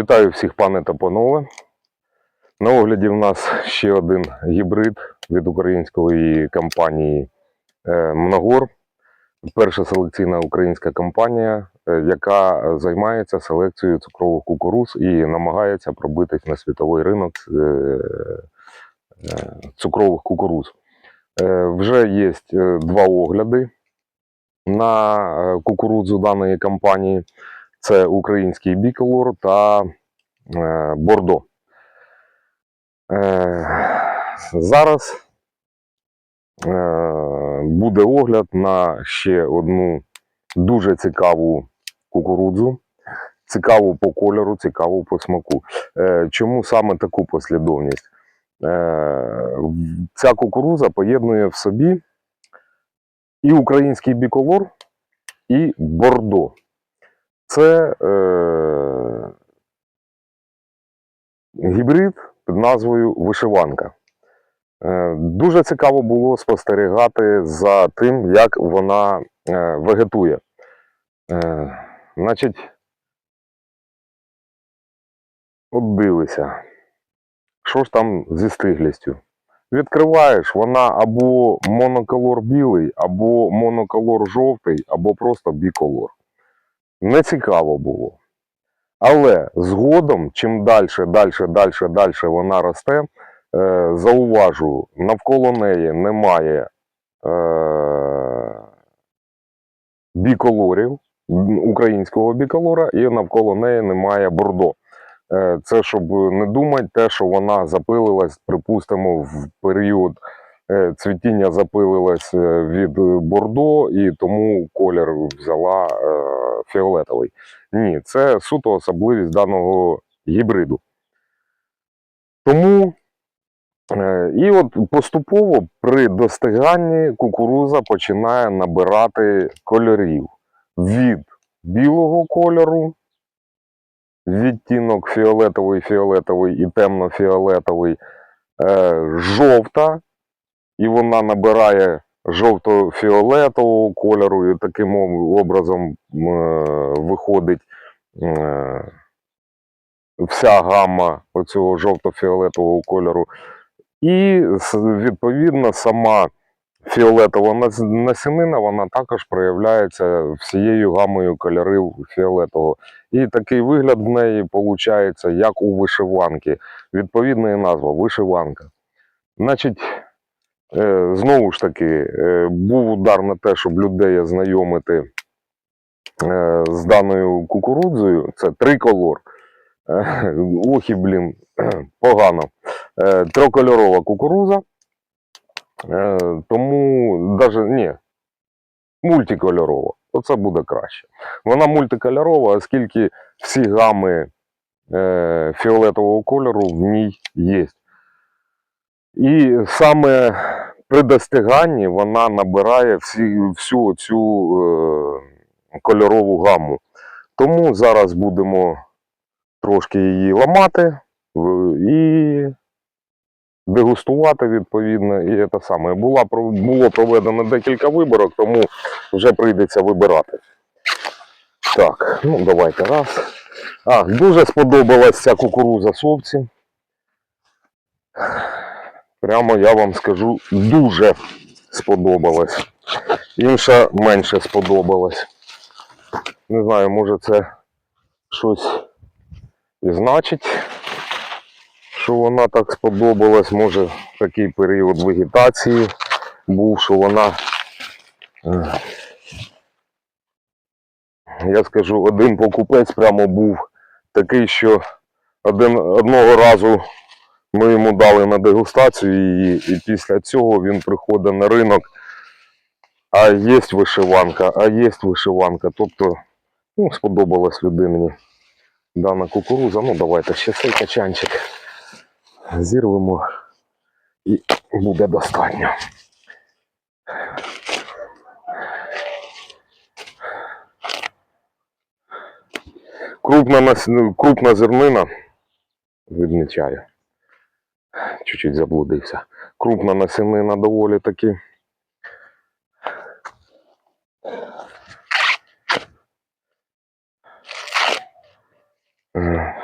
Вітаю всіх, пане та панове. На огляді в нас ще один гібрид від української компанії е, Многор. Перша селекційна українська компанія, е, яка займається селекцією цукрових кукуруз і намагається пробитись на світовий ринок е, цукрових кукуруз. Вже є два огляди на кукурудзу даної компанії. Це український біколор та е, бордо. Е, зараз е, буде огляд на ще одну дуже цікаву кукурудзу. Цікаву по кольору, цікаву по смаку. Е, чому саме таку послідовність? Е, ця кукуруза поєднує в собі і український біколор, і бордо. Це е, гібрид під назвою вишиванка. Е, дуже цікаво було спостерігати за тим, як вона е, вегетує. Е, значить, от дивися, що ж там зі стиглістю? Відкриваєш, вона або моноколор білий, або моноколор жовтий, або просто біколор. Не цікаво було. Але згодом, чим далі, далі, далі, далі вона росте, е, зауважу, навколо неї немає е, біколорів, українського біколора, і навколо неї немає бордо. Е, Це щоб не думати те, що вона запилилась, припустимо, в період цвітіння запилилась е, від е, бордо, і тому колір взяла е, фіолетовий. Ні, це суто особливість даного гібриду. Тому е, і от поступово при достиганні кукуруза починає набирати кольорів від білого кольору, відтінок фіолетовий, фіолетовий і темно-фіолетовий, е, жовта, і вона набирає жовто-фіолетового кольору, і таким образом е, виходить е, вся гамма оцього жовто-фіолетового кольору. І відповідно сама фіолетова насінина вона також проявляється всією гамою кольорів фіолетового. І такий вигляд в неї виходить, як у вишиванки. Відповідна і назва вишиванка. Значить, знову ж таки, е, був удар на те, щоб людей ознайомити е, з даною кукурудзою. Це триколор. Е, Ох і, блін, погано. Е, Трикольорова кукуруза. Е, Тому навіть ні, мультикольорова. Оце буде краще. Вона мультикольорова, оскільки всі гами е, фіолетового кольору в ній є. І саме при достиганні вона набирає всі, всю цю е, кольорову гаму. Тому зараз будемо трошки її ламати і дегустувати відповідно. І це саме. Була, було проведено декілька виборок, тому вже прийдеться вибирати. Так, ну давайте раз. А, дуже сподобалась ця кукуруза совці. Прямо я вам скажу, дуже сподобалась. Інша менше сподобалась. Не знаю, може це щось і значить, що вона так сподобалась. Може такий період вегетації був, що вона. е, Я скажу, один покупець прямо був такий, що один, одного разу ми йому дали на дегустацію її, і після цього він приходить на ринок. А є вишиванка, а є вишиванка. Тобто, ну, сподобалась людині дана кукуруза. Ну, давайте ще цей качанчик зірвемо і буде достатньо. Крупна, крупна зернина, відмічаю. Чуть-чуть заблудився. Крупна насінина доволі таки. Е.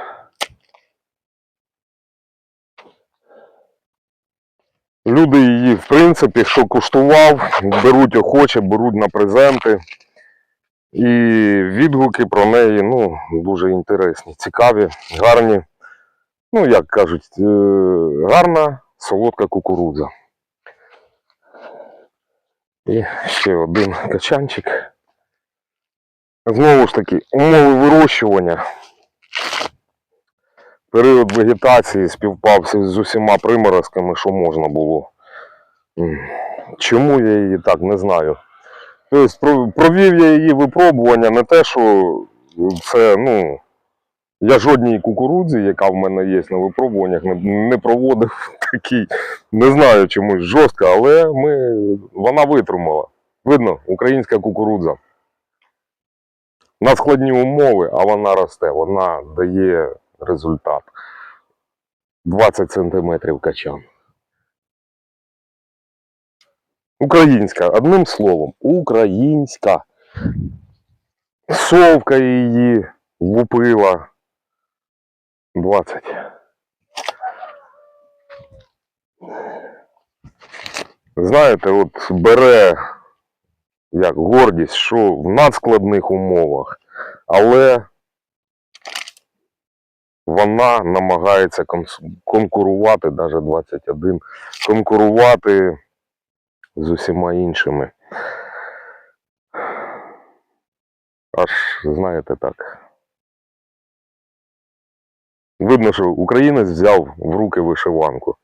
Люди її, в принципі, що куштував, беруть охоче, беруть на презенти. І відгуки про неї ну, дуже інтересні, цікаві, гарні. Ну, як кажуть, е, гарна солодка кукурудза. І ще один качанчик. Знову ж таки, умови вирощування. Період вегетації співпався з усіма приморозками, що можна було. Чому я її так не знаю. Тобто провів я її випробування, не те, що це, ну, я жодній кукурудзі, яка в мене є на випробуваннях, не, проводив такий, не знаю чомусь жорстко, але ми, вона витримала. Видно, українська кукурудза. На складні умови, а вона росте, вона дає результат. 20 сантиметрів качан. Українська, одним словом, українська. Совка її влупила 20. Знаєте, от бере як гордість, що в надскладних умовах, але вона намагається конкурувати, навіть 21, конкурувати з усіма іншими. Аж, знаєте, так. Видно, що українець взяв в руки вишиванку.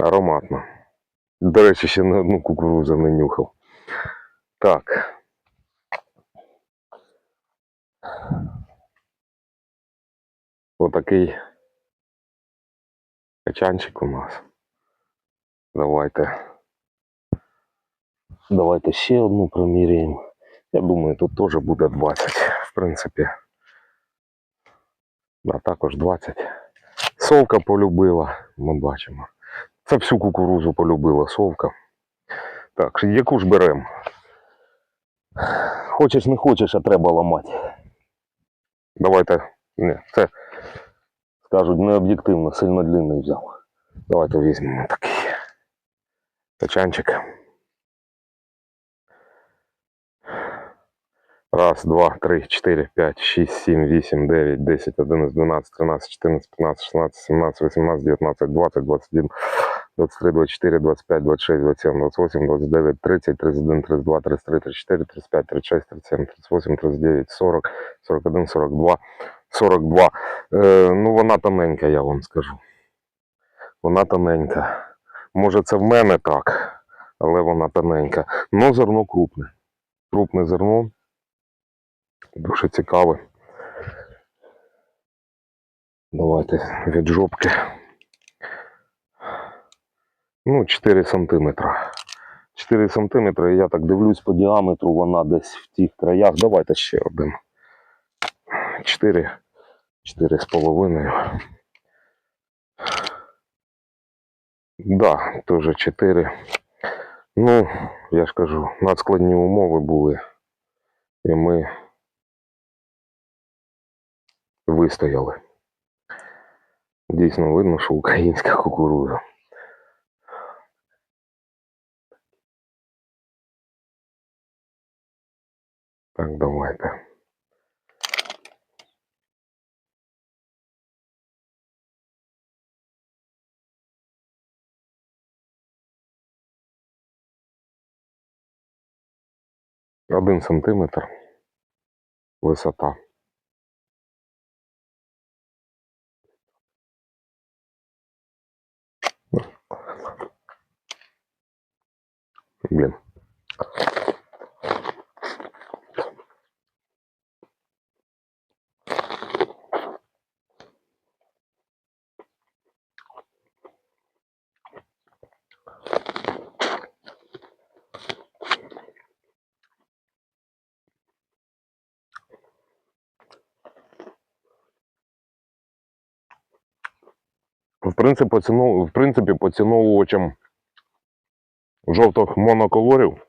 Ароматно. До речі, ще не одну кукурудзу не нюхав. Так. Отакий качанчик у нас. Давайте. Давайте ще одну проміряємо. Я думаю, тут теж буде 20, в принципі. Да, також 20. Совка полюбила, ми бачимо. Це всю кукурузу полюбила совка. Так, яку ж беремо? Хочеш, не хочеш, а треба ламати. Давайте. Ні, це скажуть не об'єктивно, сильно длинний взяв. Давайте візьмемо такий качанчик. Раз, два, три, чотири, п'ять, шість, сім, вісім, дев'ять, десять, одинадцять, дванадцять, тринадцять, чотирнадцять, п'ятнадцять, шістнадцять, сімнадцять, вісімнадцять, дев'ятнадцять, двадцять, двадцять один, двадцять три, двадцять чотири, двадцять п'ять, двадцять шість, двадцять сім, двадцять восемь, двадцять дев'ять, тридцять, тридцять один, тридцять два, тридцять три, тридцять чотири, тридцять п'ять, тридцять шість, тридцять сім, тридцять. Е, ну вона тоненька, я вам скажу. Вона тоненька. Може це в мене так, але вона тоненька. Ну зерно крупне. Крупне зерно. Дуже цікаве. Давайте від жопки. Ну, 4 сантиметра. 4 сантиметри, я так дивлюсь по діаметру, вона десь в тих краях. Давайте ще один. 4. 4 з половиною. Да, теж 4. Ну, я ж кажу, надскладні умови були. І ми вистояли. Дійсно видно, що українська кукурудза. Так, давайте. Один сантиметр висота. Блін. В принципі, поціну... в принципі, поціновувачем жовтих моноколорів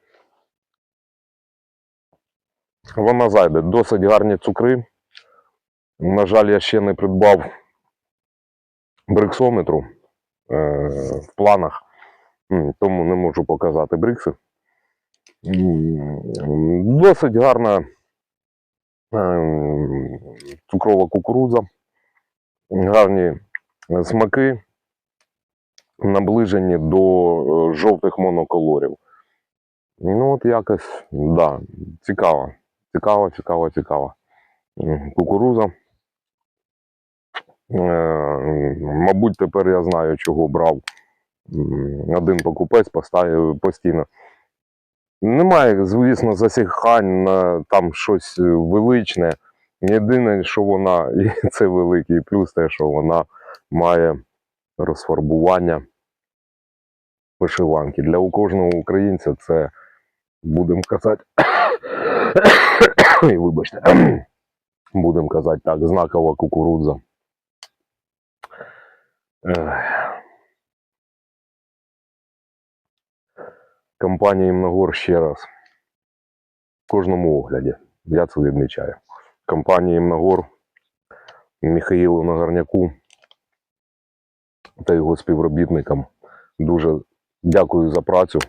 вона зайде. Досить гарні цукри. На жаль, я ще не придбав бриксометру. е, в планах, тому не можу показати брикси. Досить гарна е, цукрова кукурудза, гарні смаки, наближені до е, жовтих моноколорів. Ну, от якось, да, цікаво. Цікаво, цікаво, цікаво. Кукуруза. Е, Мабуть, тепер я знаю, чого брав один покупець поставив постійно. Немає, звісно, засіхань на там щось величне. Єдине, що вона, і це великий плюс, те, що вона має розфарбування вишиванки. Для кожного українця це, будемо казати, Ой, вибачте, будемо казати так, знакова кукурудза. Ех. Компанія Імногор ще раз. В кожному огляді. Я це відмічаю. Компанія Імногор Михаїлу Нагарняку та його співробітникам дуже дякую за працю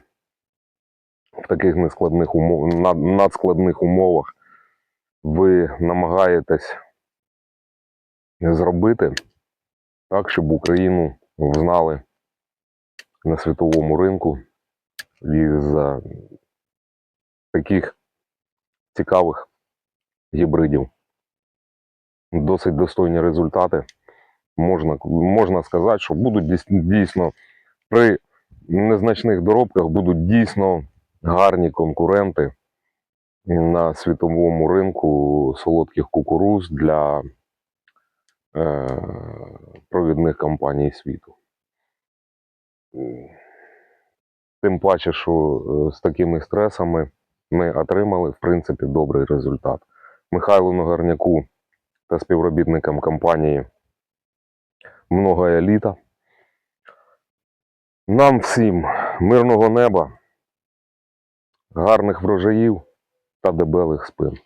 в таких нескладних умов, надскладних умовах. Ви намагаєтесь зробити так, щоб Україну знали на світовому ринку із е, таких цікавих гібридів. Досить достойні результати. Можна, можна сказати, що будуть дійсно при незначних доробках будуть дійсно гарні конкуренти на світовому ринку солодких кукуруз для е, провідних компаній світу. Тим паче, що е, з такими стресами ми отримали, в принципі, добрий результат. Михайлу Нагарняку та співробітникам компанії Много еліта. Нам всім мирного неба, гарних врожаїв та дебелих спин.